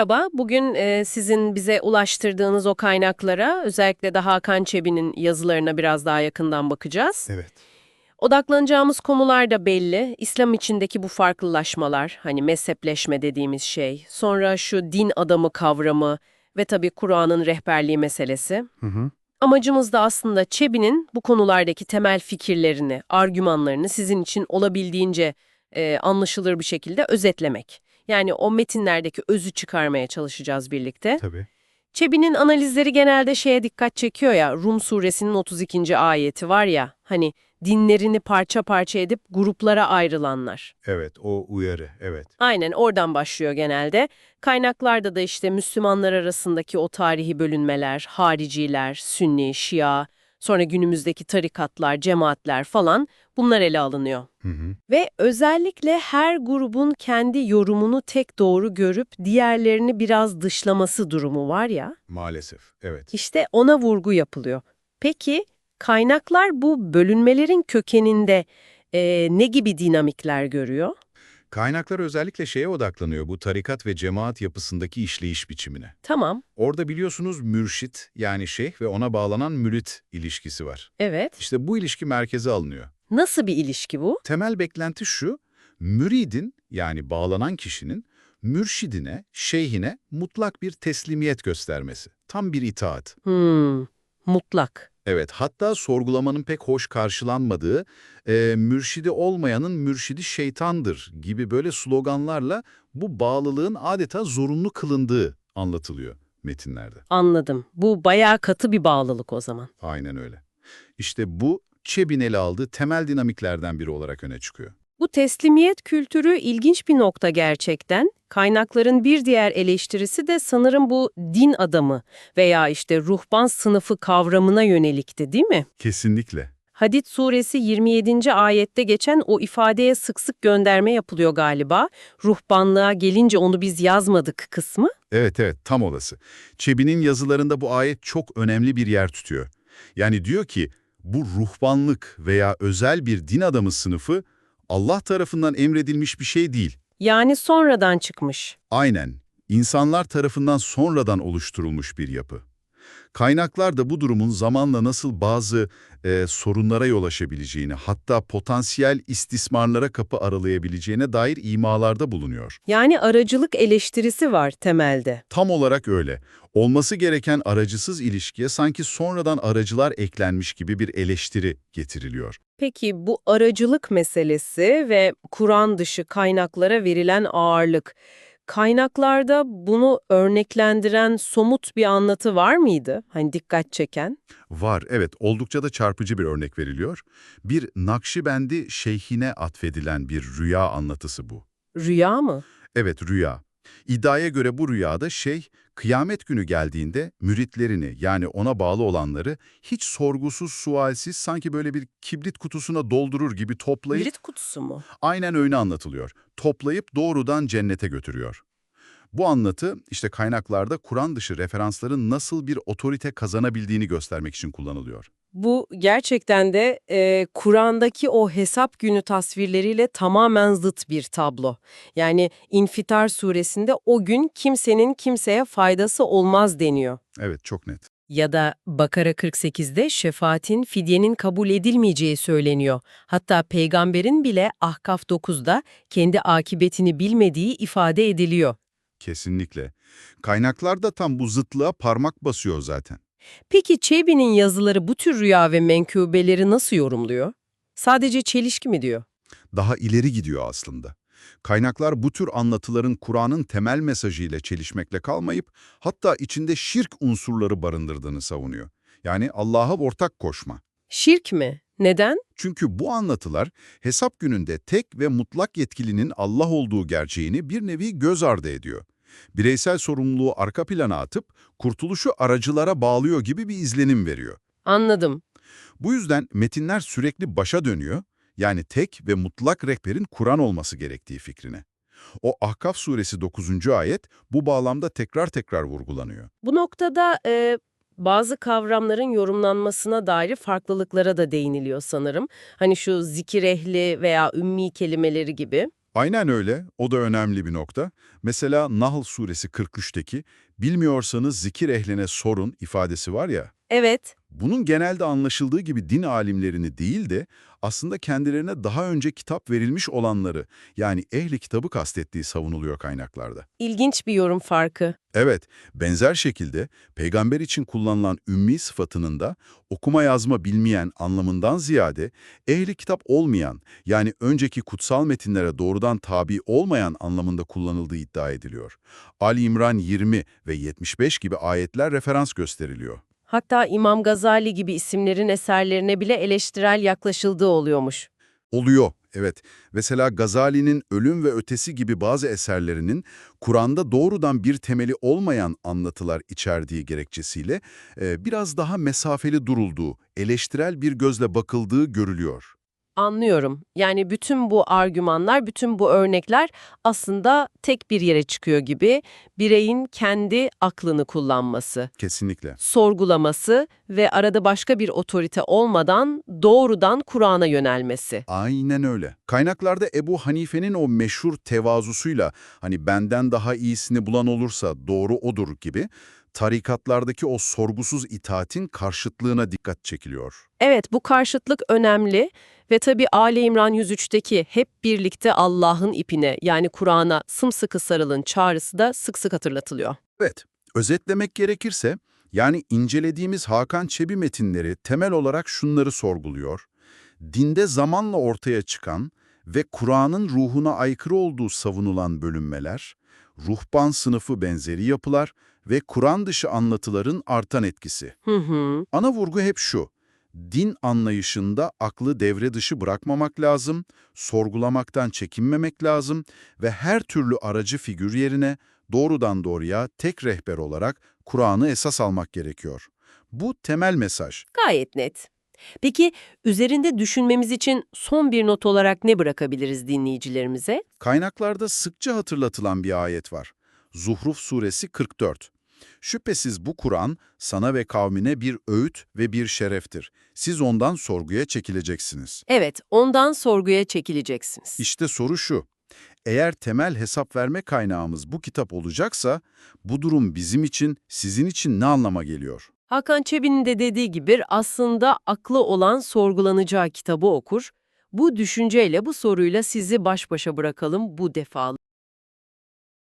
Merhaba, bugün e, sizin bize ulaştırdığınız o kaynaklara, özellikle de Hakan Çebi'nin yazılarına biraz daha yakından bakacağız. Evet. Odaklanacağımız konular da belli. İslam içindeki bu farklılaşmalar, hani mezhepleşme dediğimiz şey, sonra şu din adamı kavramı ve tabii Kur'an'ın rehberliği meselesi. Hı hı. Amacımız da aslında Çebi'nin bu konulardaki temel fikirlerini, argümanlarını sizin için olabildiğince e, anlaşılır bir şekilde özetlemek. Yani o metinlerdeki özü çıkarmaya çalışacağız birlikte. Tabii. Çebi'nin analizleri genelde şeye dikkat çekiyor ya, Rum suresinin 32. ayeti var ya, hani dinlerini parça parça edip gruplara ayrılanlar. Evet, o uyarı, evet. Aynen oradan başlıyor genelde. Kaynaklarda da işte Müslümanlar arasındaki o tarihi bölünmeler, hariciler, sünni, şia, sonra günümüzdeki tarikatlar, cemaatler falan bunlar ele alınıyor. Hı hı. Ve özellikle her grubun kendi yorumunu tek doğru görüp diğerlerini biraz dışlaması durumu var ya, Maalesef, evet. işte ona vurgu yapılıyor. Peki kaynaklar bu bölünmelerin kökeninde eee, ne gibi dinamikler görüyor? Kaynaklar özellikle şeye odaklanıyor, bu tarikat ve cemaat yapısındaki işleyiş biçimine. Tamam, Orada biliyorsunuz mürşit, yani şeyh ve ona bağlanan mürit ilişkisi var. evet. İşte bu ilişki merkeze alınıyor. Nasıl bir ilişki bu? Temel beklenti şu, müridin, yani bağlanan kişinin, mürşidine, şeyhine mutlak bir teslimiyet göstermesi. Tam bir itaat. Hmm, mutlak. Evet, hatta sorgulamanın pek hoş karşılanmadığı, e, mürşidi olmayanın mürşidi şeytandır gibi böyle sloganlarla bu bağlılığın adeta zorunlu kılındığı anlatılıyor metinlerde. Anladım. Bu bayağı katı bir bağlılık o zaman. Aynen öyle. İşte bu Çebin ele aldığı temel dinamiklerden biri olarak öne çıkıyor. Bu teslimiyet kültürü ilginç bir nokta gerçekten. Kaynakların bir diğer eleştirisi de sanırım bu din adamı veya işte ruhban sınıfı kavramına yönelikti değil mi? Kesinlikle. Hadid suresi 27. ayette geçen o ifadeye sık sık gönderme yapılıyor galiba. Ruhbanlığa gelince onu biz yazmadık kısmı. Evet evet tam olası. Çebi'nin yazılarında bu ayet çok önemli bir yer tutuyor. Yani diyor ki bu ruhbanlık veya özel bir din adamı sınıfı Allah tarafından emredilmiş bir şey değil. Yani sonradan çıkmış. Aynen, insanlar tarafından sonradan oluşturulmuş bir yapı. Kaynaklar da bu durumun zamanla nasıl bazı e, sorunlara yol açabileceğini, hatta potansiyel istismarlara kapı aralayabileceğine dair imalarda bulunuyor. Yani aracılık eleştirisi var temelde. Tam olarak öyle. Olması gereken aracısız ilişkiye sanki sonradan aracılar eklenmiş gibi bir eleştiri getiriliyor. Peki bu aracılık meselesi ve Kur'an dışı kaynaklara verilen ağırlık, kaynaklarda bunu örneklendiren somut bir anlatı var mıydı? Hani dikkat çeken? Var, evet, oldukça da çarpıcı bir örnek veriliyor. Bir Nakşibendi şeyhine atfedilen bir rüya anlatısı bu. Rüya mı? Evet, rüya. İddiaya göre bu rüyada şeyh, kıyamet günü geldiğinde müritlerini yani ona bağlı olanları hiç sorgusuz sualsiz sanki böyle bir kibrit kutusuna doldurur gibi toplayıp, Birit kutusu mu? aynen öyle anlatılıyor, toplayıp doğrudan cennete götürüyor. Bu anlatı işte kaynaklarda Kur'an dışı referansların nasıl bir otorite kazanabildiğini göstermek için kullanılıyor. Bu gerçekten de e, Kur'an'daki o hesap günü tasvirleriyle tamamen zıt bir tablo. Yani İnfitar suresinde o gün kimsenin kimseye faydası olmaz deniyor. Evet, çok net. Ya da Bakara 48'de şefaatin, fidyenin kabul edilmeyeceği söyleniyor. Hatta peygamberin bile Ahkaf 9'da kendi akıbetini bilmediği ifade ediliyor. Kesinlikle. Kaynaklar da tam bu zıtlığa parmak basıyor zaten. Peki Çebi'nin yazıları bu tür rüya ve menkıbeleri nasıl yorumluyor? Sadece çelişki mi diyor? Daha ileri gidiyor aslında. Kaynaklar bu tür anlatıların Kur'an'ın temel mesajıyla çelişmekle kalmayıp hatta içinde şirk unsurları barındırdığını savunuyor. Yani Allah'a ortak koşma. Şirk mi? Neden? Çünkü bu anlatılar hesap gününde tek ve mutlak yetkilinin Allah olduğu gerçeğini bir nevi göz ardı ediyor. Bireysel sorumluluğu arka plana atıp kurtuluşu aracılara bağlıyor gibi bir izlenim veriyor. Anladım. Bu yüzden metinler sürekli başa dönüyor, yani tek ve mutlak rehberin Kur'an olması gerektiği fikrine. O Ahkaf suresi 9. ayet bu bağlamda tekrar tekrar vurgulanıyor. Bu noktada e, bazı kavramların yorumlanmasına dair farklılıklara da değiniliyor sanırım. Hani şu zikir ehli veya ümmi kelimeleri gibi. Aynen öyle. O da önemli bir nokta. Mesela Nahl suresi 43'teki bilmiyorsanız zikir ehline sorun ifadesi var ya. Evet, Bunun genelde anlaşıldığı gibi din alimlerini değil de aslında kendilerine daha önce kitap verilmiş olanları yani ehli kitabı kastettiği savunuluyor kaynaklarda. ilginç bir yorum farkı. Evet, benzer şekilde peygamber için kullanılan ümmi sıfatının da okuma yazma bilmeyen anlamından ziyade ehli kitap olmayan yani önceki kutsal metinlere doğrudan tabi olmayan anlamında kullanıldığı iddia ediliyor. Ali İmran 20 ve 75 gibi ayetler referans gösteriliyor. Hatta İmam Gazali gibi isimlerin eserlerine bile eleştirel yaklaşıldığı oluyormuş. Oluyor, evet. Mesela Gazali'nin Ölüm ve Ötesi gibi bazı eserlerinin Kur'an'da doğrudan bir temeli olmayan anlatılar içerdiği gerekçesiyle biraz daha mesafeli durulduğu, eleştirel bir gözle bakıldığı görülüyor. Anlıyorum. Yani bütün bu argümanlar, bütün bu örnekler aslında tek bir yere çıkıyor gibi. Bireyin kendi aklını kullanması, Kesinlikle. sorgulaması ve arada başka bir otorite olmadan doğrudan Kur'an'a yönelmesi. Aynen öyle. Kaynaklarda Ebu Hanife'nin o meşhur tevazusuyla hani benden daha iyisini bulan olursa doğru odur gibi tarikatlardaki o sorgusuz itaatin karşıtlığına dikkat çekiliyor. Evet, bu karşıtlık önemli ve tabii Ali İmran 103'teki hep birlikte Allah'ın ipine yani Kur'an'a sımsıkı sarılın çağrısı da sık sık hatırlatılıyor. Evet, özetlemek gerekirse, yani incelediğimiz Hakan Çebi metinleri temel olarak şunları sorguluyor. Dinde zamanla ortaya çıkan ve Kur'an'ın ruhuna aykırı olduğu savunulan bölünmeler, ruhban sınıfı benzeri yapılar ve Kur'an dışı anlatıların artan etkisi. Hı hı. Ana vurgu hep şu, din anlayışında aklı devre dışı bırakmamak lazım, sorgulamaktan çekinmemek lazım ve her türlü aracı figür yerine doğrudan doğruya tek rehber olarak Kur'an'ı esas almak gerekiyor. Bu temel mesaj. Gayet net. Peki üzerinde düşünmemiz için son bir not olarak ne bırakabiliriz dinleyicilerimize? Kaynaklarda sıkça hatırlatılan bir ayet var. Zuhruf suresi 44. Şüphesiz bu Kur'an sana ve kavmine bir öğüt ve bir şereftir. Siz ondan sorguya çekileceksiniz. Evet, ondan sorguya çekileceksiniz. İşte soru şu. Eğer temel hesap verme kaynağımız bu kitap olacaksa, bu durum bizim için, sizin için ne anlama geliyor? Hakan Çebi'nin de dediği gibi aslında aklı olan sorgulanacağı kitabı okur. Bu düşünceyle, bu soruyla sizi baş başa bırakalım bu defa.